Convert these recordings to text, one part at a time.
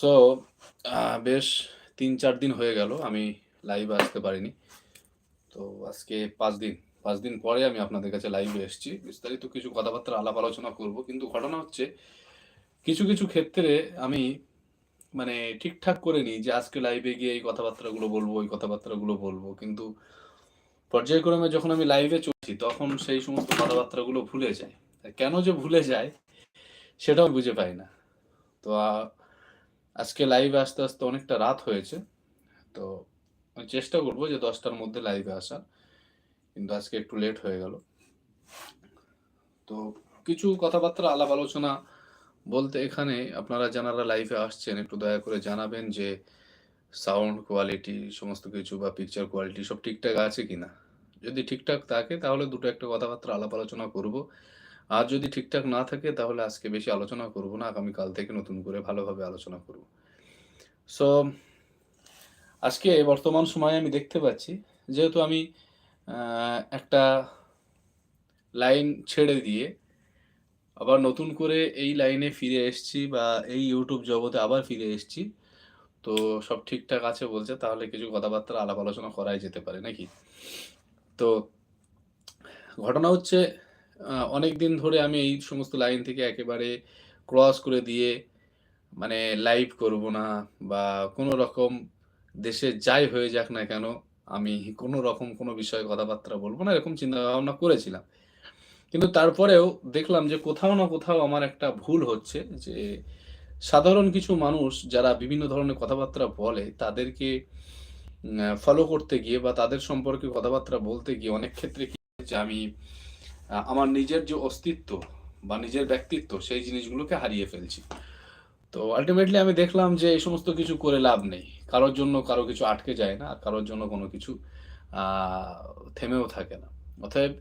So বেশ ৩-৪ দিন হয়ে গেল আমি লাইভে আসতে পারিনি। তো আজকে পাঁচ দিন, পাঁচ দিন পরে আমি আপনাদের কাছে লাইভে এসেছি। বিস্তারিত কিছু কথাবার্তা আলাপ আলোচনা করব। কিন্তু ঘটনা হচ্ছে কিছু, কিছু ক্ষেত্রে আমি মানে ঠিকঠাক করে নিই যে আজকে লাইভে গিয়ে এই কথাবার্তাগুলো বলব, ওই কথাবার্তাগুলো বলব। কিন্তু পর্যায়ক্রমে যখন আমি লাইভে চলছি তখন সেই সমস্ত কথাবার্তাগুলো ভুলে যাই। কেন যে ভুলে যায় সেটাও বুঝে পাই না। তো আজকে লাইভে আসতে, আসতে অনেকটা রাত হয়েছে। তো আমি চেষ্টা করব যে দশটার মধ্যে লাইভে আসার। কিন্তু আজকে একটু লেট হয়ে গেল। তো কিছু কথাবার্তা আলাপ আলোচনা বলতে এখানে আপনারা যারা লাইভে আসছেন একটু দয়া করে জানাবেন যে সাউন্ড কোয়ালিটি সমস্ত কিছু বা পিকচার কোয়ালিটি সব ঠিকঠাক আছে কিনা? যদি ঠিকঠাক থাকে তাহলে দুটো একটা কথাবার্তা আলাপ আলোচনা করব। আর যদি ঠিকঠাক না থাকে, তাহলে আজকে বেশি আলোচনা করব না। আগামীকাল থেকে নতুন করে ভালোভাবে আলোচনা করব। সো আজকে বর্তমান সময়ে আমি দেখতে পাচ্ছি, যেহেতু আমি একটা লাইন ছেড়ে দিয়ে আবার নতুন করে এই লাইনে ফিরে এসেছি বা এই ইউটিউব জগতে আবার ফিরে এসেছি। তো সব ঠিকঠাক আছে বলছে, তাহলে কিছু কথাবার্তা আলাপ আলোচনা করাই যেতে পারে, নাকি? তো ঘটনা হচ্ছে আ অনেকদিন ধরে আমি এই সমস্ত লাইন থেকে একেবারে ক্রস করে দিয়ে মানে লাইভ করব না বা কোনো রকম দেশে যাই হয়ে যাক না কেন, আমি কোনো রকম কোনো বিষয়ে কথাবার্তা বলব না, এরকম চিন্তা ভাবনা করেছিলাম। কিন্তু তারপরেও দেখলাম যে কোথাও না কোথাও আমার একটা ভুল হচ্ছে যে সাধারণ কিছু মানুষ যারা বিভিন্ন ধরনের কথাবার্তা বলে, তাদেরকে ফলো করতে গিয়ে বা তাদের সম্পর্কে কথাবার্তা বলতে গিয়ে অনেক ক্ষেত্রে কি আমি আমার নিজের যে অস্তিত্ব বা নিজের ব্যক্তিত্ব সেই জিনিসগুলোকে হারিয়ে ফেলছি। তো আল্টিমেটলি আমি দেখলাম যে এই সমস্ত কিছু করে লাভ নেই। কারোর জন্য কারও কিছু আটকে যায় না। আর কারোর জন্য কোনো কিছু থেমেও থাকে না। অতএব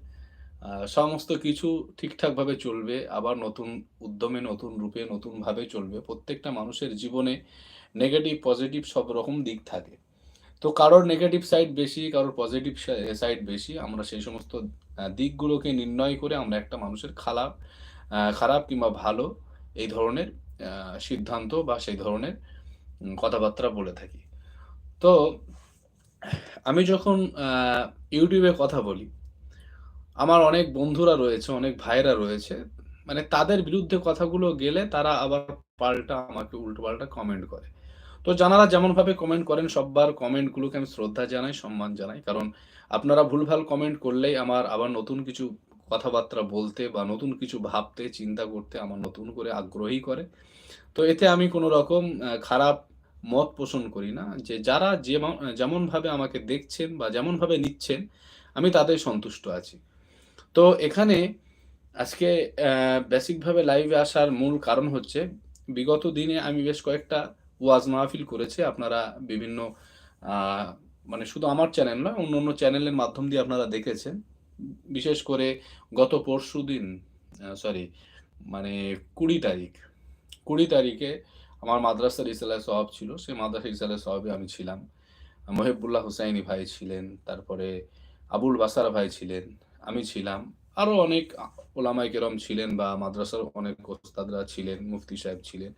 সমস্ত কিছু ঠিকঠাকভাবে চলবে। আবার নতুন উদ্যমে, নতুন রূপে, নতুনভাবে চলবে। প্রত্যেকটা মানুষের জীবনে নেগেটিভ, পজিটিভ সব রকম দিক থাকে। তো কারোর নেগেটিভ সাইড বেশি, কারোর পজিটিভ সাইড বেশি। আমরা সেই সমস্ত দিকগুলোকে নির্ণয় করে আমরা একটা মানুষের খারাপ খারাপ কিংবা ভালো এই ধরনের সিদ্ধান্ত বা সেই ধরনের কথাবার্তা বলে থাকি। তো আমি যখন ইউটিউবে কথা বলি, আমার অনেক বন্ধুরা রয়েছে, অনেক ভাইয়েরা রয়েছে। মানে তাদের বিরুদ্ধে কথাগুলো গেলে তারা আবার পাল্টা আমাকে উল্টোপাল্টা কমেন্ট করে। তো যানারা যেমনভাবে কমেন্ট করেন সব্বার কমেন্টগুলোকে আমি শ্রদ্ধা জানাই, সম্মান জানাই। কারণ আপনারা ভুলভাল কমেন্ট করলেই আমার আবার নতুন কিছু কথাবার্তা বলতে বা নতুন কিছু ভাবতে, চিন্তা করতে আমার নতুন করে আগ্রহী করে। তো এতে আমি কোনো রকম খারাপ মত পোষণ করি না। যে যারা যেম যেমনভাবে আমাকে দেখছেন বা যেমনভাবে নিচ্ছেন আমি তাতেই সন্তুষ্ট আছি। তো এখানে আজকে বেসিকভাবে লাইভে আসার মূল কারণ হচ্ছে বিগত দিনে আমি বেশ কয়েকটা ওয়াজ মাহফিল করেছি। আপনারা বিভিন্ন মানে শুধু আমার চ্যানেল নয়, অন্য চ্যানেলের মাধ্যম দিয়ে আপনারা দেখেছেন। বিশেষ করে গত পরশুদিন আ সরি মানে ২০ তারিখ ২০ তারিখে আমার মাদ্রাসার ইসালাহ সওয়াব ছিল। সেই মাদ্রাসা ইসালাহ সওয়াবে আমি ছিলাম। মহেবুল্লাহ হুসাইনি ভাই ছিলেন, তারপরে আবুল বাসার ভাই ছিলেন, আমি ছিলাম। আরও অনেক ওলামাই কেরম ছিলেন বা মাদ্রাসার অনেক ওস্তাদরা ছিলেন, মুফতি সাহেব ছিলেন।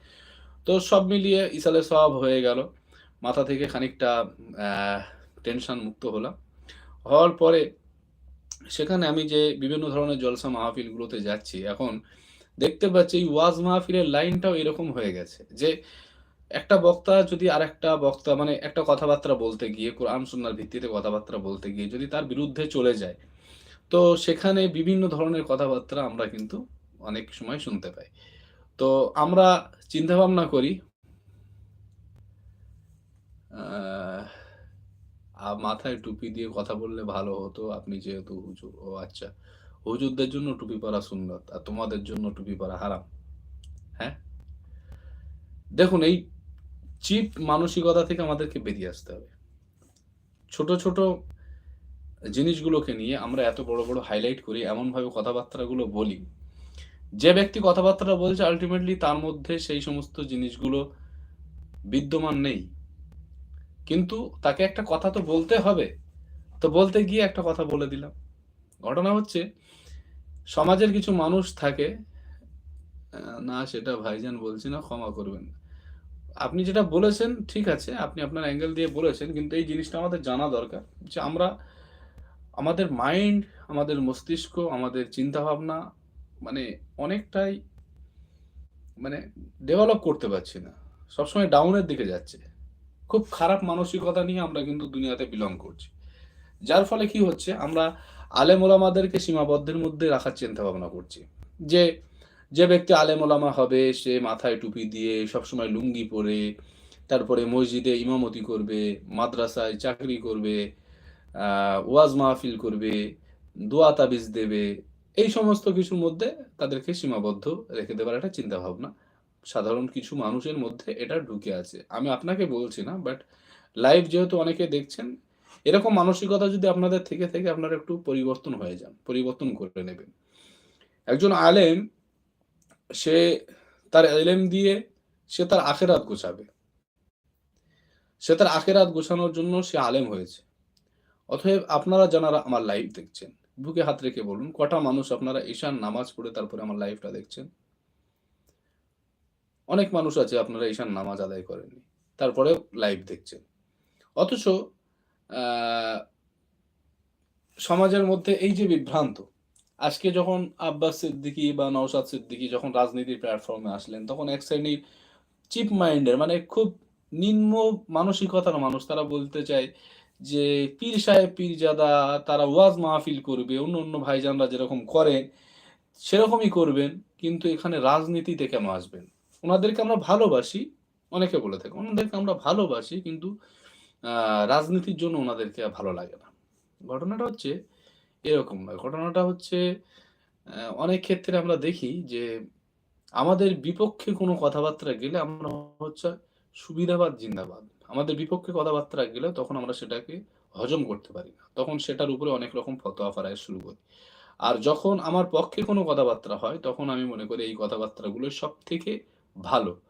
তো সব মিলিয়ে ইসালে সওয়াব হয়ে গেল। মাথা থেকে খানিকটা টেনশন মুক্ত হলাম। হওয়ার পরে সেখানে আমি যে বিভিন্ন ধরনের জলসা মাহফিলগুলোতে যাচ্ছি, এখন দেখতে পাচ্ছি এই ওয়াজ মাহফিলের লাইনটাও এরকম হয়ে গেছে। যে একটা বক্তা যদি আরেকটা বক্তা মানে একটা কথাবার্তা বলতে গিয়ে কোরআন সুন্নাহর ভিত্তিতে কথাবার্তা বলতে গিয়ে যদি তার বিরুদ্ধে চলে যায়, তো সেখানে বিভিন্ন ধরনের কথাবার্তা আমরা কিন্তু অনেক সময় শুনতে পাই। তো আমরা চিন্তাভাবনা করি আ আ মাথায় টুপি দিয়ে কথা বললে ভালো হতো। আপনি যেহেতু হুজুর ও আচ্ছা। হুজুরদের জন্য টুপি পরা সুন্নত আর তোমাদের জন্য টুপি পরা হারাম। হ্যাঁ? দেখুন এই চিপ মানসিকতা থেকে আমাদেরকে বেরিয়ে আসতে হবে। ছোট, ছোট জিনিসগুলোকে নিয়ে আমরা এত বড়, বড় হাইলাইট করি, এমনভাবে কথাবার্তাগুলো বলি। যে ব্যক্তি কথাবার্তাটা বলছে আল্টিমেটলি তার মধ্যে সেই সমস্ত জিনিসগুলো বিদ্যমান নেই। কিন্তু তাকে একটা কথা তো বলতে হবে। তো বলতে গিয়ে একটা কথা বলে দিলাম। ঘটনা হচ্ছে সমাজের কিছু মানুষ থাকে না সেটা ভাইজান বলছি না, ক্ষমা করবেন। আপনি যেটা বলেছেন ঠিক আছে আপনি আপনার অ্যাঙ্গেল দিয়ে বলেছেন কিন্তু এই জিনিসটা আমাদের জানা দরকার যে আমরা আমাদের মাইন্ড আমাদের মস্তিষ্ক আমাদের চিন্তাভাবনা মানে অনেকটাই মানে ডেভেলপ করতে পারছি না সবসময় ডাউনের দিকে যাচ্ছে খুব খারাপ মানসিকতা নিয়ে আমরা কিন্তু দুনিয়াতে বিলং করছি। যার ফলে কি হচ্ছে, আমরা আলেম ওলামাদেরকে সীমাবদ্ধের মধ্যে রাখার চিন্তা ভাবনা করছি। যে যে ব্যক্তি আলেম ওলামা হবে, সে মাথায় টুপি দিয়ে সবসময় লুঙ্গি পরে, তারপরে মসজিদে ইমামতি করবে, মাদ্রাসায় চাকরি করবে ওয়াজ মাহফিল করবে, দোয়া তাবিজ দেবে, এই সমস্ত কিছুর মধ্যে তাদেরকে সীমাবদ্ধ রেখে দেওয়ার একটা চিন্তা ভাবনা সাধারণ কিছু মানুষের মধ্যে এটা ঢুকে আছে। আমি আপনাকে বলছি না বাট লাইভ যেহেতু অনেকে দেখছেন, এরকম মানসিকতা যদি আপনাদের থেকে থেকে আপনারা একটু পরিবর্তন হয়ে যান, পরিবর্তন করে নেবেন। একজন আলেম, সে তার এলেম দিয়ে সে তার আখেরাত গোছাবে। সে তার আখেরাত গোছানোর জন্য সে আলেম হয়েছে। অতএব আপনারা যারা আমার লাইভ দেখছেন, বুকে হাত রেখে বলুন, কটা মানুষ আপনারা ঈশান নামাজ পড়ে তারপরে আমার লাইভটা দেখছেন? অনেক মানুষ আছে আপনারা ঈশান নামাজ আদায় করেননি তারপরে লাইভ দেখছেন। অথচ সমাজের মধ্যে এই যে বিভ্রান্ত, আজকে যখন আব্বাস সিদ্দিকী বা নওশাদ সিদ্দিকি যখন রাজনীতির প্ল্যাটফর্মে আসলেন, তখন এক শ্রেণির চিপ মাইন্ডের মানে খুব নিম্ন মানসিকতার মানুষ, তারা বলতে চায় যে পীর সাহেব, পীরজাদা, তারা ওয়াজ মাহফিল করবে, অন্য অন্য ভাইজানরা যেরকম করেন, সেরকমই করবেন, কিন্তু এখানে রাজনীতিতে কেন আসবেন? ওনাদেরকে আমরা ভালোবাসি, অনেকে বলে থাকে, ওনাদেরকে আমরা ভালোবাসি কিন্তু রাজনীতির জন্য ওনাদেরকে ভালো লাগে না। ঘটনাটা হচ্ছে এরকম নয়। ঘটনাটা হচ্ছে অনেক ক্ষেত্রে আমরা দেখি যে আমাদের বিপক্ষে কোনো কথাবার্তা গেলে আমরা হচ্ছে সুবিধাবাদ, জিন্দাবাদ। আমাদের বিপক্ষে কথাবার্তা গেলে তখন আমরা সেটাকে হজম করতে পারি না। তখন সেটার উপরে অনেক রকম ফতোয়া ফারায় শুরু করি। আর যখন আমার পক্ষে কোনো কথাবার্তা হয়, তখন আমি মনে করি এই কথাবার্তাগুলো সব থেকে ভালো।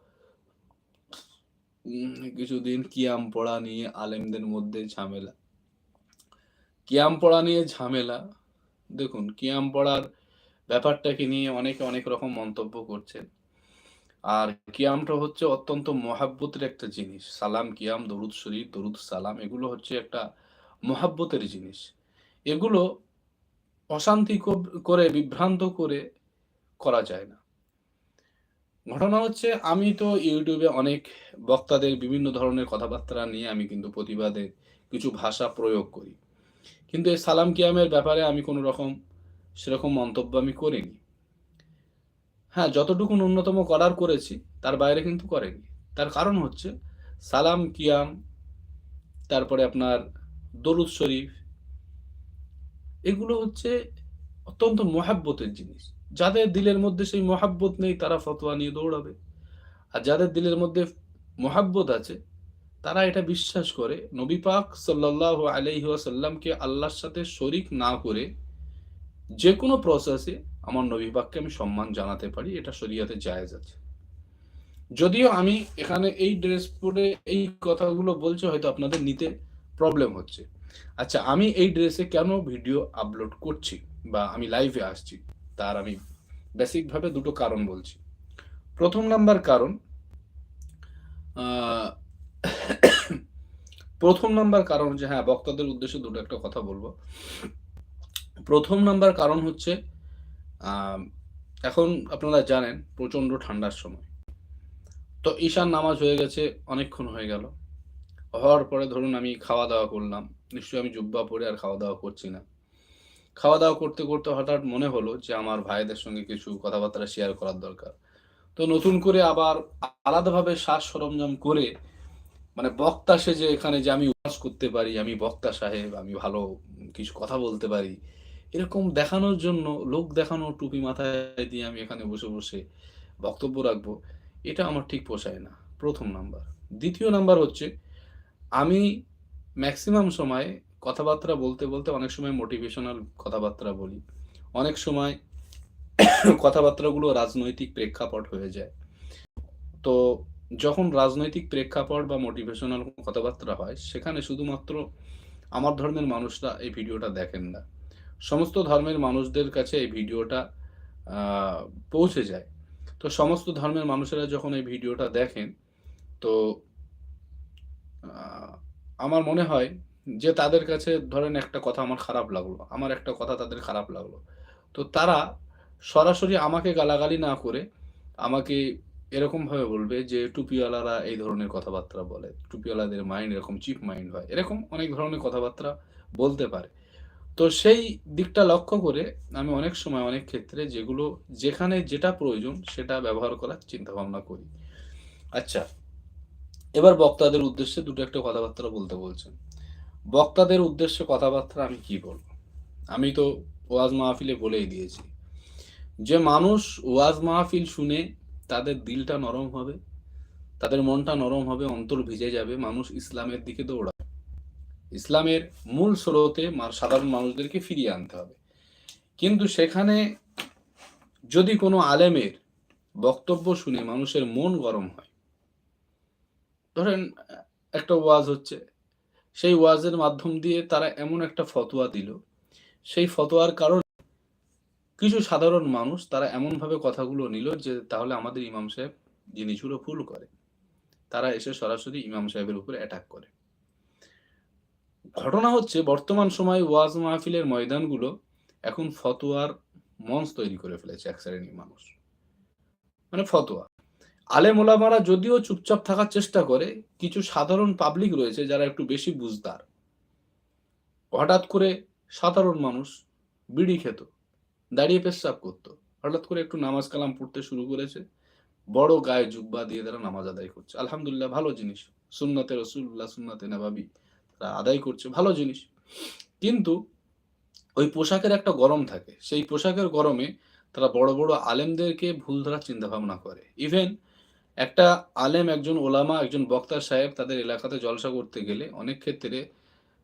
কিছুদিন কিয়াম পড়া নিয়ে আলেমদের মধ্যে ঝামেলা। কিয়াম পড়া নিয়ে ঝামেলা? দেখুন, কিয়াম পড়ার ব্যাপারটাকে নিয়ে অনেকে অনেক রকম মন্তব্য করছেন। আর কিয়ামটা হচ্ছে অত্যন্ত মহাব্বতের একটা জিনিস। সালাম, কিয়াম, দরুদ শরীফ, দরুদ সালাম, এগুলো হচ্ছে একটা মহাব্বতের জিনিস। এগুলো অশান্তি করে, বিভ্রান্ত করে করা যায় না। ঘটনা হচ্ছে, আমি তো ইউটিউবে অনেক বক্তাদের বিভিন্ন ধরনের কথাবার্তা নিয়ে আমি কিন্তু প্রতিবাদে কিছু ভাষা প্রয়োগ করি। কিন্তু এই সালাম কিয়ামের ব্যাপারে আমি কোনো রকম সেরকম মন্তব্য আমি করিনি। হ্যাঁ যতটুকু ন্যূনতম করার করেছি, তার বাইরে কিন্তু করেনি। তার কারণ হচ্ছে, সালাম কিয়াম, তারপরে আপনার দরুদ শরীফ, এগুলো হচ্ছে অত্যন্ত মহাব্বতের জিনিস। যাদের দিলের মধ্যে সেই মহাব্বত নেই, তারা ফতোয়া নিয়ে দৌড়াবে। আর যাদের দিলের মধ্যে মহাব্বত আছে, তারা এটা বিশ্বাস করে, নবী পাক সাল্লাহ আলাইহি ওয়াসাল্লামকে আল্লাহর সাথে শরিক না করে যে কোনো প্রসেসে আমার নবী পাককে আমি সম্মান জানাতে পারি, এটা শরীয়তে জায়েজ আছে। যদিও আমি এখানে এই ড্রেস পরে এই কথাগুলো বলছি, হয়তো আপনাদের নিতে প্রবলেম হচ্ছে। আচ্ছা আমি এই ড্রেসে কেন ভিডিও আপলোড করছি বা আমি লাইভে আসছি? তার আমি বেসিকভাবে দুটো কারণ বলছি। প্রথম নাম্বার কারণ প্রথম নাম্বার কারণ যে হ্যাঁ বক্তাদের উদ্দেশ্যে দুটো একটা কথা বলব। প্রথম নাম্বার কারণ হচ্ছে এখন আপনারা জানেন প্রচণ্ড ঠান্ডার সময়। তো ঈশান নামাজ হয়ে গেছে, অনেকক্ষণ হয়ে গেল। হওয়ার পরে ধরুন আমি খাওয়া দাওয়া করলাম, নিশ্চয়ই আমি জুব্বা পরে আর খাওয়া দাওয়া করছি না। খাওয়া দাওয়া করতে করতে হঠাৎ মনে হলো যে আমার ভাইদের সঙ্গে কিছু কথাবার্তা শেয়ার করার দরকার। তো নতুন করে আবার আলাদাভাবে শ্বাস সরঞ্জাম করে মানে বক্তা সে যে এখানে যে আমি ওয়াজ করতে পারি, আমি বক্তা সাহেব, আমি ভালো কিছু কথা বলতে পারি, এরকম দেখানোর জন্য, লোক দেখানো টুপি মাথায় দিয়ে আমি এখানে বসে বসে বক্তব্য রাখব, এটা আমার ঠিক পোষায় না। প্রথম নাম্বার। দ্বিতীয় নাম্বার হচ্ছে, আমি ম্যাক্সিমাম সময় কথাবার্তা বলতে বলতে অনেক সময় মোটিভেশনাল কথাবার্তা বলি। অনেক সময় কথাবার্তাগুলো রাজনৈতিক প্রেক্ষাপট হয়ে যায়। তো যখন রাজনৈতিক প্রেক্ষাপট বা মোটিভেশনাল কথাবার্তা হয়, সেখানে শুধুমাত্র আমার ধর্মের মানুষরা এই ভিডিওটা দেখেন না। সমস্ত ধর্মের মানুষদের কাছে এই ভিডিওটা পৌঁছে যায়। তো সমস্ত ধর্মের মানুষেরা যখন এই ভিডিওটা দেখেন, তো আমার মনে হয় যে তাদের কাছে ধরেন একটা কথা আমার খারাপ লাগল, আমার একটা কথা তাদের খারাপ লাগল। তো তারা সরাসরি আমাকে গালাগালি না করে আমাকে এরকম ভাবে বলবে যে টুপিওয়ালারা এই ধরনের কথাবার্তা বলে, টুপিওয়ালাদের মাইন্ড এরকম চিপ মাইন্ড হয়, এরকম অনেক ধরনের কথাবার্তা বলতে পারে। তো সেই দিকটা লক্ষ্য করে আমি অনেক সময় অনেক ক্ষেত্রে যেগুলো, যেখানে যেটা প্রয়োজন সেটা ব্যবহার করার চিন্তা ভাবনা করি। আচ্ছা এবার বক্তাদের উদ্দেশ্যে দুটো একটা কথাবার্তা বলতে বলছেন। বক্তাদের উদ্দেশ্যে কথাবার্তা আমি কি বলব? আমি তো ওয়াজ মাহফিলে বলেই দিয়েছি। যে মানুষ ওয়াজ মাহফিল শুনে তাদের দিলটা নরম হবে, তাদের মনটা নরম হবে, অন্তর ভিজে যাবে, মানুষ ইসলামের দিকে দৌড়াবে। ইসলামের মূল স্রোতে সাধারণ মানুষদেরকে ফিরিয়ে আনতে হবে। কিন্তু সেখানে যদি কোনো আলেমের বক্তব্য শুনে মানুষের মন গরম হয়, ধরেন একটা ওয়াজ হচ্ছে সেই ওয়াজের মাধ্যম দিয়ে তারা এমন একটা ফতোয়া দিল। সেই ফতোয়ার কারণে কিছু সাধারণ মানুষ তারা এমনভাবে কথাগুলো নিল যে, তাহলে আমাদের ইমাম সাহেব জিনিসগুলো ভুল করে। তারা এসে সরাসরি ইমাম সাহেবের উপরে অ্যাটাক করে। ঘটনা হচ্ছে, বর্তমান সময়ে ওয়াজ মাহফিলের ময়দানগুলো এখন ফতোয়ার মঞ্চ তৈরি করে ফেলেছে এক শ্রেণির মানুষ। মানে ফতোয়া। আলেম ওলামারা যদিও চুপচাপ থাকার চেষ্টা করে, কিছু সাধারণ পাবলিক রয়েছে যারা একটু বেশি বুঝদার। হঠাৎ করে সাধারণ মানুষ বিড়ি খেত, দাঁড়িয়ে পেশাব করতো। হঠাৎ করে একটু নামাজ কালাম পড়তে শুরু করেছে, বড় গায়ে জুব্বা দিয়ে তারা নামাজ আদায় করছে। আলহামদুলিল্লাহ, ভালো জিনিস। সুন্নতে রসুল্লাহ সুন্নতে নবাবি তারা আদায় করছে, ভালো জিনিস। কিন্তু ওই পোশাকের একটা গরম থাকে। সেই পোশাকের গরমে তারা বড় বড় আলেমদেরকে ভুল ধরার চিন্তা ভাবনা করে। ইভেন একটা আলেম, একজন ওলামা, একজন বক্তা সাহেব তাদের এলাকাতে জলসা করতে গেলে অনেক ক্ষেত্রে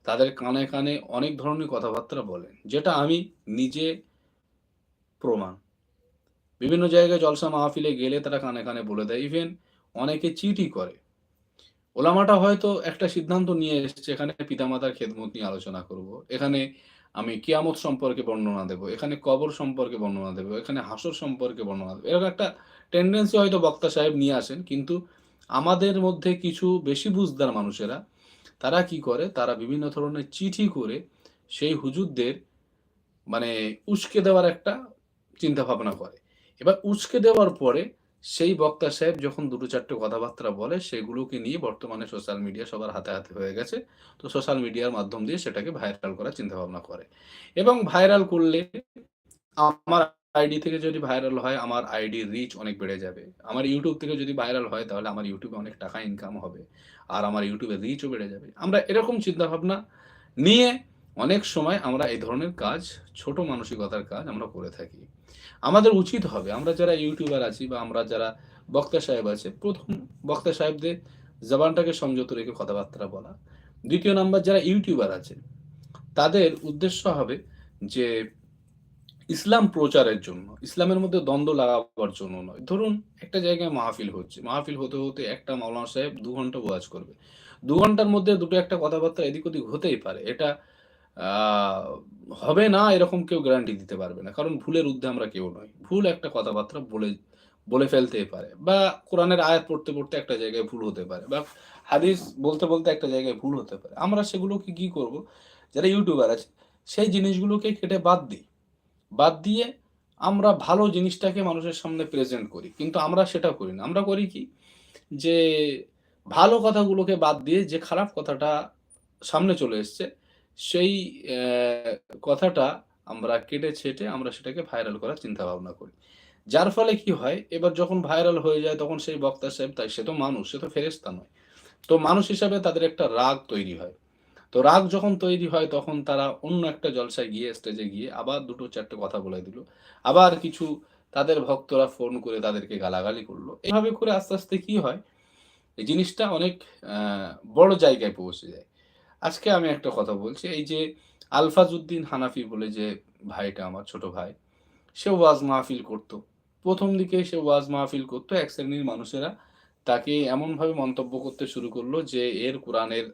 তাদের কানে কানে অনেক ধরনের কথাবার্তা বলেন, যেটা আমি নিজে প্রমাণ। বিভিন্ন জায়গায় জলসা মাহফিলে গেলে তারা কানে কানে বলে দেয়। ইভেন অনেকে চিঠি করে। ওলামাটা হয়তো একটা সিদ্ধান্ত নিয়ে এসেছে, এখানে পিতামাতার খেদমত নিয়ে আলোচনা করব, এখানে আমি কিয়ামত সম্পর্কে বর্ণনা দেব, এখানে কবর সম্পর্কে বর্ণনা দেব, এখানে হাসর সম্পর্কে বর্ণনা দেবো। এরকম একটা টেন্ডেন্সি হয়তো বক্তা সাহেব নিয়ে আসেন, কিন্তু আমাদের মধ্যে কিছু বেশি বুঝদার মানুষেরা, তারা কি করে? তারা বিভিন্ন ধরনের চিঠি করে সেই হুজুরদের মানে উস্কে দেওয়ার একটা চিন্তা ভাবনা করে। এবার উস্কে দেওয়ার পরে সেই বক্তা সাহেব যখন দুটো চারটে কথাবার্তা বলে, সেগুলোকে নিয়ে বর্তমানে সোশ্যাল মিডিয়া সবার হাতে হাতে হয়ে গেছে। তো সোশ্যাল মিডিয়ার মাধ্যম দিয়ে সেটাকে ভাইরাল করার চিন্তা ভাবনা করে। এবং ভাইরাল করলে আমার আইডি থেকে যদি ভাইরাল হয়, আমার আইডি রিচ অনেক বেড়ে যাবে। আমার ইউটিউব থেকে যদি ভাইরাল হয়, তাহলে আমার ইউটিউবে অনেক টাকা ইনকাম হবে। আর আমার ইউটিউবের রিচও বেড়ে যাবে। আমরা এরকম চিন্তা ভাবনা নিয়ে অনেক সময় আমরা এই ধরনের কাজ, ছোট মানসিকতার কাজ আমরা করে থাকি। আমাদের উচিত হবে, আমরা যারা ইউটিউবার আছি বা আমরা যারা বক্তা সাহেব আছে, প্রথম বক্তা সাহেবদের জবানটাকে সংযত রেখে কথাবার্তা বলা। দ্বিতীয় নাম্বার, যারা ইউটিউবার আছে, তাদের উদ্দেশ্য হবে যে ইসলাম প্রচারের জন্য, ইসলামের মধ্যে দ্বন্দ্ব লাগাবার জন্য নয়। ধরুন, একটা জায়গায় মাহফিল হচ্ছে, মাহফিল হতে হতে একটা মাওলানা সাহেব দু ঘণ্টা ওয়াজ করবে। দু ঘণ্টার মধ্যে দুটো একটা কথাবার্তা এদিক ওদিক হতেই পারে, এটা হবে না এরকম কেউ গ্যারান্টি দিতে পারবে না। কারণ ভুলের ঊর্ধ্বে আমরা কেউ নই। ভুল একটা কথাবার্তা বলে বলে ফেলতে পারে। বা কোরআনের আয়াত পড়তে পড়তে একটা জায়গায় ভুল হতে পারে। বা হাদিস বলতে বলতে একটা জায়গায় ভুল হতে পারে। আমরা সেগুলোকে কি করব? যারা ইউটিউবার আছে, সেই জিনিসগুলোকে কেটে বাদ দিই। বাদ দিয়ে আমরা ভালো জিনিসটাকে মানুষের সামনে প্রেজেন্ট করি। কিন্তু আমরা সেটা করি না। আমরা করি কি? যে ভালো কথাগুলোকে বাদ দিয়ে যে খারাপ কথাটা সামনে চলে এসছে সেই কথাটা আমরা কেটে ছেটে আমরা সেটাকে ভাইরাল করার চিন্তা ভাবনা করি। যার ফলে কি হয়, এবার যখন ভাইরাল হয়ে যায় তখন সেই বক্তা সাহেব, তাই সে তো মানুষ, সে তো ফেরেস্তা নয়। তো মানুষ হিসাবে তাদের একটা রাগ তৈরি হয়। তো রাগ যখন তৈরি হয় তখন তারা অন্য একটা জলসায় গিয়ে স্টেজে গিয়ে আবার দুটো চারটে কথা বলে দিল। আবার কিছু তাদের ভক্তরা ফোন করে তাদেরকে গালাগালি করল। এইভাবে করে আস্তে আস্তে কি হয়, এই জিনিসটা অনেক বড় জায়গায় পৌঁছে যায়। আজকে আমি একটা কথা বলছি, এই যে আলফাজউদ্দিন হানাফি বলে যে ভাইটা আমার ছোট ভাই, সে ওয়াজ মাহফিল করতো। প্রথম দিকে সে ওয়াজ মাহফিল করতো, এক শ্রেণির মানুষেরা তাকে এমনভাবে মন্তব্য করতে শুরু করল যে এর কোরআনের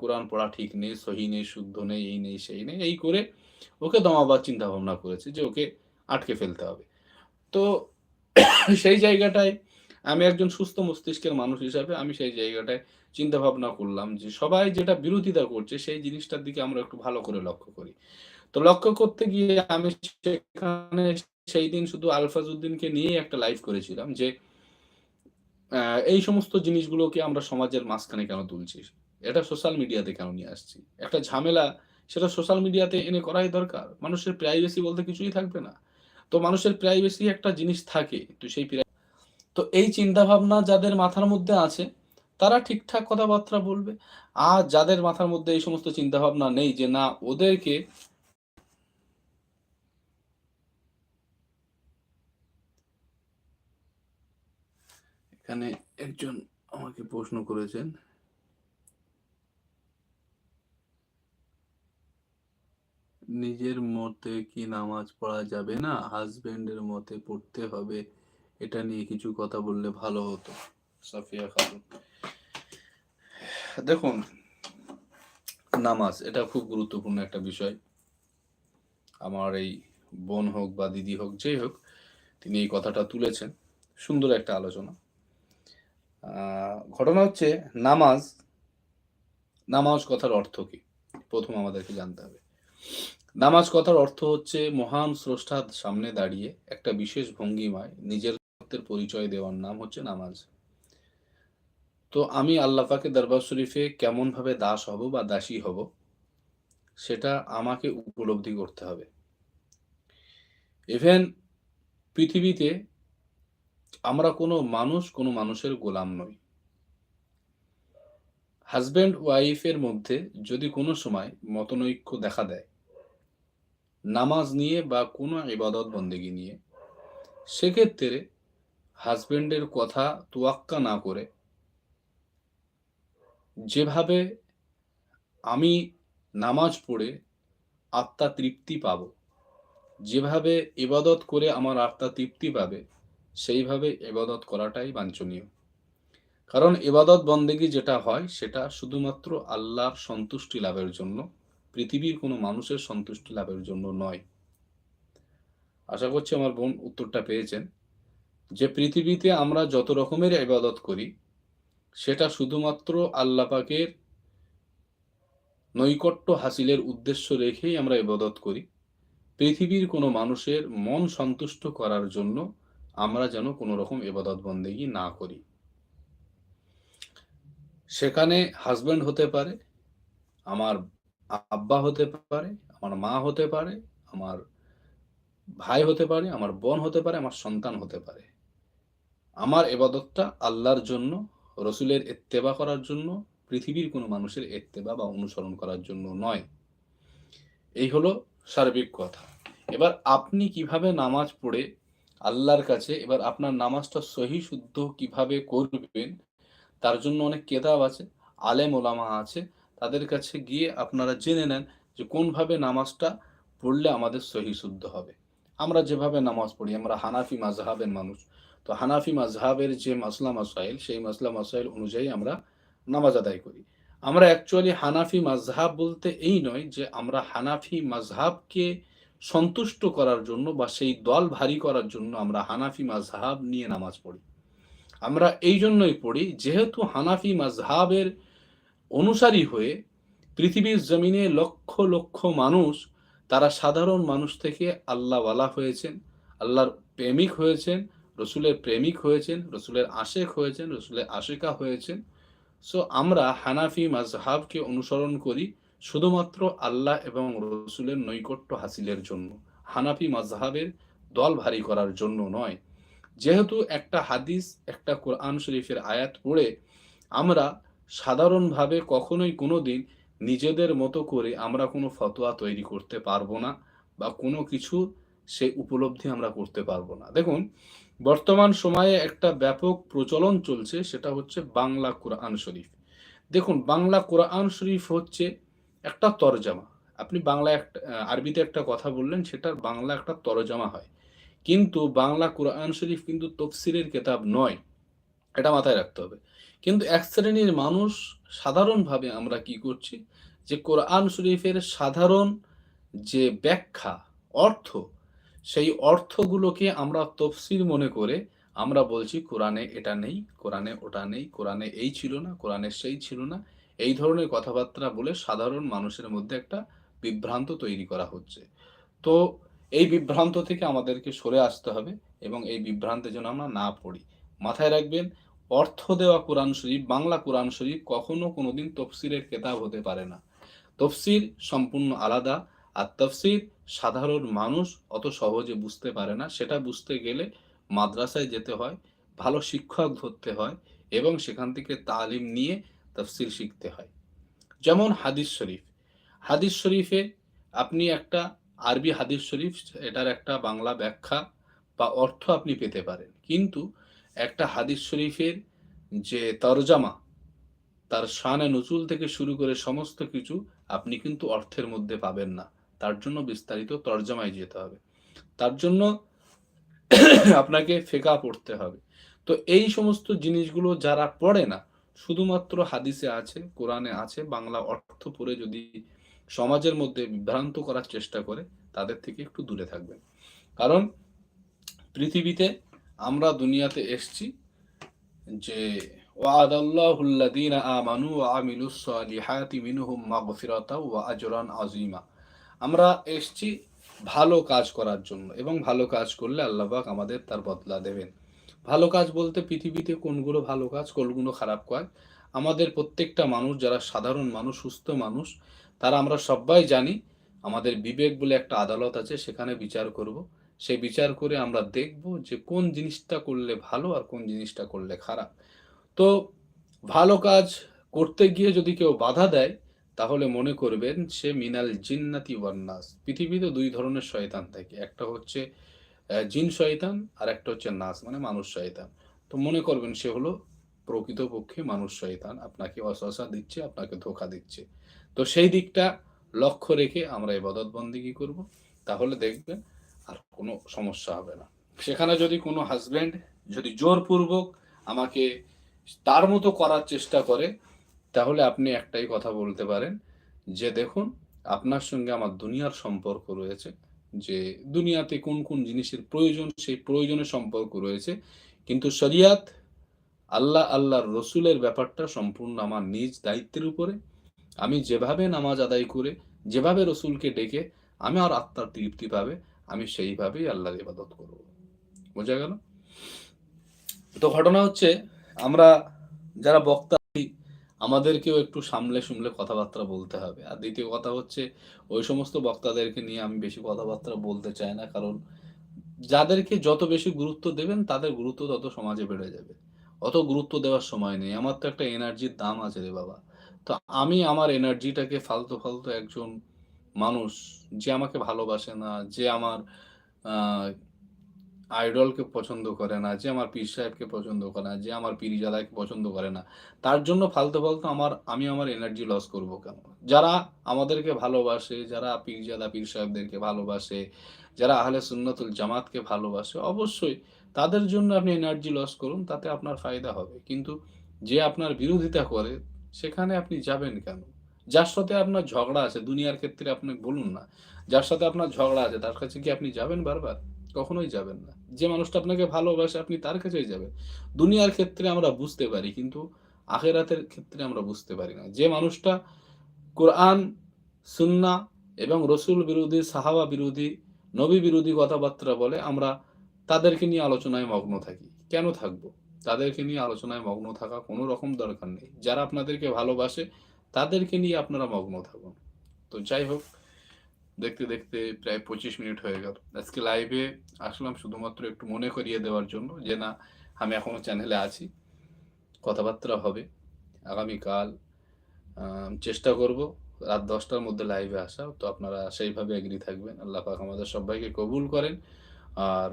কোরআন পড়া ঠিক নেই, সহি নেই, শুদ্ধ নেই, এই নেই, সেই নেই, এই করে ওকে দমাবার চিন্তা ভাবনা করেছে যে ওকে আটকে ফেলতে হবে। তো সেই জায়গাটায় আমি একজন সুস্থ মস্তিষ্কের মানুষ হিসাবে আমি সেই জায়গাটায় চিন্তা ভাবনা করলাম যে সবাই যেটা বিরোধিতা করছে সেই জিনিসটার দিকে আমরা একটু ভালো করে লক্ষ্য করি। তো লক্ষ্য করতে গিয়ে আমি সেখানে সেই দিন শুধু আলফাজউদ্দিনকে নিয়ে একটা লাইভ করেছিলাম যে এই সমস্ত জিনিসগুলোকে আমরা সমাজের মাঝখানে কেন তুলছি? এটা সোশ্যাল মিডিয়াতে কেন নিয়ে আসছি? একটা ঝামেলা, সেটা সোশ্যাল মিডিয়াতে এনে করাই দরকার। মানুষের প্রাইভেসি বলতে কিছুই থাকবে না। তো মানুষের প্রাইভেসি একটা জিনিস থাকে, তো সেই তো এই চিন্তা ভাবনা যাদের মাথার মধ্যে আছে তারা ঠিকঠাক কথাবার্তা বলবে। আর যাদের মাথার মধ্যে এই সমস্ত চিন্তা ভাবনা নেই যে না, ওদেরকে এখানে একজন আমাকে প্রশ্ন করেছেন। নিজের মতে কি নামাজ পড়া যাবে না? হাজবেন্ডের মতে পড়তে হবে। এটা নিয়ে কিছু কথা বললে ভালো হতো। সাফিয়া খাতুন। দেখুন, নামাজ, এটা খুব গুরুত্বপূর্ণ একটা বিষয়। আমার এই বোন হোক বা দিদি হোক, যেই হোক, তিনি এই কথাটা তুলেছেন। সুন্দর একটা আলোচনা। ঘটনা হচ্ছে, নামাজ নামাজ কথার অর্থ কি? প্রথম আমাদেরকে জানতে হবে। নামাজ কথার অর্থ হচ্ছে, মহান স্রষ্টার সামনে দাঁড়িয়ে একটা বিশেষ ভঙ্গিমায় নিজের পরিচয় দেওয়ার নাম হচ্ছে নামাজ। তো আমি আল্লাহ পাকে দরবার শরীফে কেমন ভাবে দাস হব বা দাসী হব, সেটা আমাকে উপলব্ধি করতে হবে। ইভেন পৃথিবীতে আমরা কোনো মানুষ কোনো মানুষের গোলাম নই। হাজব্যান্ড ওয়াইফের মধ্যে যদি কোনো সময় মতনৈক্য দেখা দেয়, নামাজ নিয়ে বা কোনো ইবাদত বন্দেগী নিয়ে, সেক্ষেত্রে হাজব্যান্ডের কথা তোয়াক্কা না করে যেভাবে আমি নামাজ পড়ে আত্মা তৃপ্তি পাব, যেভাবে ইবাদত করে আমার আত্মা তৃপ্তি পাবে, সেইভাবে এবাদত করাটাই বাঞ্ছনীয়। কারণ এবাদত বন্দেগী যেটা হয়, সেটা শুধুমাত্র আল্লাহর সন্তুষ্টি লাভের জন্য, পৃথিবীর কোনো মানুষের সন্তুষ্টি লাভের জন্য নয়। আশা করছি আমার বোন উত্তরটা পেয়েছেন যে পৃথিবীতে আমরা যত রকমের ইবাদত করি সেটা শুধুমাত্র আল্লাহ পাকের নৈকট্য হাসিলের উদ্দেশ্য রেখেই আমরা ইবাদত করি। পৃথিবীর কোনো মানুষের মন সন্তুষ্ট করার জন্য আমরা যেন কোনো রকম এবাদত বন্দেগী না করি। সেখানে হাজব্যান্ড হতে পারে, আমার আব্বা হতে পারে, আমার মা হতে পারে, আমার ভাই হতে পারে, আমার বোন হতে পারে, আমার সন্তান হতে পারে। আমার এবাদতটা আল্লাহর জন্য রসুলের এত্তেবা করার জন্য, পৃথিবীর কোনো মানুষের এত্তেবা বা অনুসরণ করার জন্য নয়। এই হলো সার্বিক কথা। এবার আপনি কীভাবে নামাজ পড়ে আল্লাহর কাছে, এবার আপনার নামাজটা সহি, শুদ্ধ কীভাবে করবেন, তার জন্য অনেক কেতাব আছে, আলেম ওলামা আছে, তাদের কাছে গিয়ে আপনারা জেনে নেন যে কোনভাবে নামাজটা পড়লে আমাদের সহি, শুদ্ধ হবে। আমরা যেভাবে নামাজ পড়ি, আমরা হানাফি মাজহাবের মানুষ তো হানাফি মাজহাবের যে মাসলা মাসাইল, সেই মাসলা মাসাইল অনুযায়ী আমরা নামাজ আদায় করি। আমরা অ্যাকচুয়ালি হানাফি মাজহাব বলতে এই নয় যে আমরা হানাফি মাজহাবকে সন্তুষ্ট করার জন্য বা সেই দল ভারী করার জন্য আমরা হানাফি মাজহাব নিয়ে নামাজ পড়ি। আমরা এই জন্যই পড়ি, যেহেতু হানাফি মাজহাবের অনুসারী হয়ে পৃথিবীর জমিনে লক্ষ লক্ষ মানুষ, তারা সাধারণ মানুষ থেকে আল্লাহওয়ালা হয়েছেন, আল্লাহর প্রেমিক হয়েছেন রসুলের প্রেমিক হয়েছেন, রসুলের আশেক হয়েছেন, রসুলের আশেকা হয়েছেন। সো আমরা হানাফি মাজহাবকে অনুসরণ করি শুধুমাত্র আল্লাহ এবং রসুলের নৈকট্য হাসিলের জন্য। হানাফি মাজহাবের দল ভারী করার জন্য নয়। যেহেতু একটা হাদিস, একটা কোরআন শরীফের আয়াত পড়ে আমরা সাধারণভাবে কখনোই কোনো দিন নিজেদের মতো করে আমরা কোনো ফতোয়া তৈরি করতে পারব না বা কোনো কিছু সে উপলব্ধি আমরা করতে পারব না। দেখুন, বর্তমান সময়ে একটা ব্যাপক প্রচলন চলছে, সেটা হচ্ছে বাংলা কোরআন শরীফ। দেখুন, বাংলা কোরআন শরীফ হচ্ছে একটা তরজামা। আপনি বাংলা একটা আরবিতে একটা কথা বললেন, সেটার বাংলা একটা তরজামা হয়। কিন্তু বাংলা কোরআন শরীফ কিন্তু তফসিরের কেতাব নয়, এটা মাথায় রাখতে হবে। কিন্তু এক শ্রেণির মানুষ সাধারণভাবে আমরা কি করছি? যে কোরআন শরীফের সাধারণ যে ব্যাখ্যা, অর্থ সেই অর্থগুলোকে আমরা তফসিল মনে করে আমরা বলছি, কোরআনে এটা নেই, কোরআনে ওটা নেই, কোরআনে এই ছিল না, কোরআনে সেই ছিল না। এই ধরনের কথাবার্তা বলে সাধারণ মানুষের মধ্যে একটা বিভ্রান্ত তৈরি করা হচ্ছে। তো এই বিভ্রান্ত থেকে আমাদেরকে সরে আসতে হবে এবং এই বিভ্রান্তে যেন আমরা না পড়ি। মাথায় রাখবেন, অর্থ দেওয়া কোরআন শরীফ, বাংলা কোরআন শরীফ কখনো কোনোদিন তফসিরের কেতাব হতে পারে না। তফসির সম্পূর্ণ আলাদা আর তফসির সাধারণ মানুষ অত সহজে বুঝতে পারে না। সেটা বুঝতে গেলে মাদ্রাসায় যেতে হয়, ভালো শিক্ষক ধরতে হয় এবং সেখান থেকে তালিম নিয়ে তফসিল শিখতে হয়। যেমন হাদিস শরীফ। হাদিস শরীফে আপনি একটা আরবি হাদিস শরীফ, এটার একটা বাংলা ব্যাখ্যা বা অর্থ আপনি পেতে পারেন। কিন্তু একটা হাদিস শরীফের যে তরজামা, তার শানে নজুল থেকে শুরু করে সমস্ত কিছু আপনি কিন্তু অর্থের মধ্যে পাবেন না। তার জন্য বিস্তারিত তর্জমায় যেতে হবে। তার জন্য আপনাকে ফেকা পড়তে হবে। তো এই সমস্ত জিনিসগুলো যারা পড়ে না, শুধুমাত্র হাদিসে আছে, কোরআনে আছে, বাংলা অর্থ পড়ে যদি সমাজের মধ্যে বিভ্রান্ত করার চেষ্টা করে, তাদের থেকে একটু দূরে থাকবেন। কারণ পৃথিবীতে আমরা দুনিয়াতে এসছি যে ওয়াদাল্লাহুল্লাযীনা আমানু ওয়া আমিলুস সালিহাতি মিনহুম মাগফিরাতা ওয়া আজরান আযীমা। আমরা এসছি ভালো কাজ করার জন্য এবং ভালো কাজ করলে আল্লাহ পাক আমাদের তার বদলা দেবেন। ভালো কাজ বলতে পৃথিবীতে কোনগুলো ভালো কাজ, কোনগুলো খারাপ কাজ? আমাদের প্রত্যেকটা মানুষ, যারা সাধারণ মানুষ, সুস্থ মানুষ, তারা আমরা সবাই জানি আমাদের বিবেক বলে একটা আদালত আছে, সেখানে বিচার করব। সেই বিচার করে আমরা দেখব যে কোন জিনিসটা করলে ভালো আর কোন জিনিসটা করলে খারাপ। তো ভালো কাজ করতে গিয়ে যদি কেউ বাধা দেয় তাহলে মনে করবেন সে মিনাল জিন্নাতি ওয়ান্নাস। পৃথিবীতে দুই ধরনের শয়তান থাকে। একটা হচ্ছে জিন শয়তান আর একটা হচ্ছে নাস মানে মানুষ শয়তান। তো মনে করবেন সে হলো প্রকৃতপক্ষে মানুষ শয়তান। আপনাকে অসহসা দিচ্ছে, আপনাকে ধোকা দিচ্ছে। তো সেই দিকটা লক্ষ্য রেখে আমরা এবাদত বন্দিগি করব। তাহলে দেখবেন আর কোনো সমস্যা হবে না। সেখানে যদি কোনো হাজব্যান্ড যদি জোরপূর্বক আমাকে তার মতো করার চেষ্টা করে তাহলে আপনি একটাই কথা বলতে পারেন যে দেখুন, আপনার সঙ্গে আমার দুনিয়ার সম্পর্ক রয়েছে, যে দুনিয়াতে কোন কোন জিনিসের প্রয়োজন, সেই প্রয়োজনের সম্পর্ক রয়েছে। কিন্তু শরিয়াত আল্লাহ আল্লাহর রসুলের ব্যাপারটা সম্পূর্ণ আমার নিজ দায়িত্বের উপরে। আমি যেভাবে নামাজ আদায় করে, যেভাবে রসুলকে ডেকে, আমি আর আত্মার তৃপ্তি পাবে, আমি সেইভাবেই আল্লাহর ইবাদত করব। বোঝা গেল? তো ঘটনা হচ্ছে, আমরা যারা বক্তা আমাদেরকেও একটু সামলে সুমলে কথাবার্তা বলতে হবে। আর দ্বিতীয় কথা হচ্ছে, ওই সমস্ত বক্তাদেরকে নিয়ে আমি বেশি কথাবার্তা বলতে চাই না, কারণ যাদেরকে যত বেশি গুরুত্ব দেবেন, তাদের গুরুত্ব তত সমাজে বেড়ে যাবে। অত গুরুত্ব দেওয়ার সময় নেই। আমার তো একটা এনার্জির দাম আছে রে বাবা। তো আমি আমার এনার্জিটাকে ফালতু ফালতু একজন মানুষ, যে আমাকে ভালোবাসে না, যে আমার আইডলকে পছন্দ করে না, যে আমার পীর সাহেবকে পছন্দ করে না, যে আমার পীরজাদাকে পছন্দ করে না, তার জন্য ফালতু ফালতু আমার, আমি আমার এনার্জি লস করব কেন? যারা আমাদেরকে ভালোবাসে, যারা পীরজাদা পীর সাহেবদেরকে ভালোবাসে, যারা আহলে সুন্নতুল জামাতকে ভালোবাসে, অবশ্যই তাদের জন্য আপনি এনার্জি লস করুন, তাতে আপনার ফায়দা হবে। কিন্তু যে আপনার বিরোধিতা করে, সেখানে আপনি যাবেন কেন? যার সাথে আপনার ঝগড়া আছে, দুনিয়ার ক্ষেত্রে আপনি বলুন না, যার সাথে আপনার ঝগড়া আছে, তার কাছে কি আপনি যাবেন বারবার? কখনোই যাবেন না। যে মানুষটা আপনাকে ভালোবাসে, আপনি তার কাছেই যাবেন। দুনিয়ার ক্ষেত্রে আমরা বুঝতে পারি, কিন্তু আখেরাতের ক্ষেত্রে আমরা বুঝতে পারি না। যে মানুষটা কোরআন, সুন্না এবং রসুল বিরোধী, সাহাবা বিরোধী, নবী বিরোধী কথাবার্তা বলে আমরা তাদেরকে নিয়ে আলোচনায় মগ্ন থাকি। কেন থাকব? তাদেরকে নিয়ে আলোচনায় মগ্ন থাকা কোনো রকম দরকার নেই। যারা আপনাদেরকে ভালোবাসে, তাদেরকে নিয়ে আপনারা মগ্ন থাকুন। তো যাই হোক দেখতে দেখতে প্রায় পঁচিশ মিনিট হয়ে গেল। আজকে লাইভে আসলাম শুধুমাত্র একটু মনে করিয়ে দেওয়ার জন্য যে, না, আমি এখনও চ্যানেলে আছি। কথাবার্তা হবে। আগামীকাল চেষ্টা করব রাত দশটার মধ্যে লাইভে আসা। তো আপনারা সেইভাবে এগ্রি থাকবেন। আল্লাহ পাক আমাদের সবাইকে কবুল করেন। আর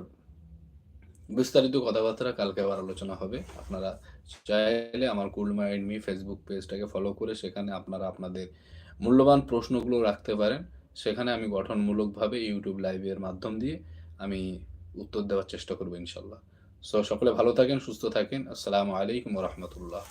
বিস্তারিত কথাবার্তা কালকে আবার আলোচনা হবে। আপনারা চাইলে আমার কুল মাইন্ড মি ফেসবুক পেজটাকে ফলো করে সেখানে আপনারা আপনাদের মূল্যবান প্রশ্নগুলো রাখতে পারেন। সেখানে আমি গঠনমূলকভাবে ইউটিউব লাইভের মাধ্যম দিয়ে আমি উত্তর দেওয়ার চেষ্টা করব ইনশাল্লাহ। সো সকলে ভালো থাকেন, সুস্থ থাকেন। আসসালামু আলাইকুম রহমতুল্লাহ।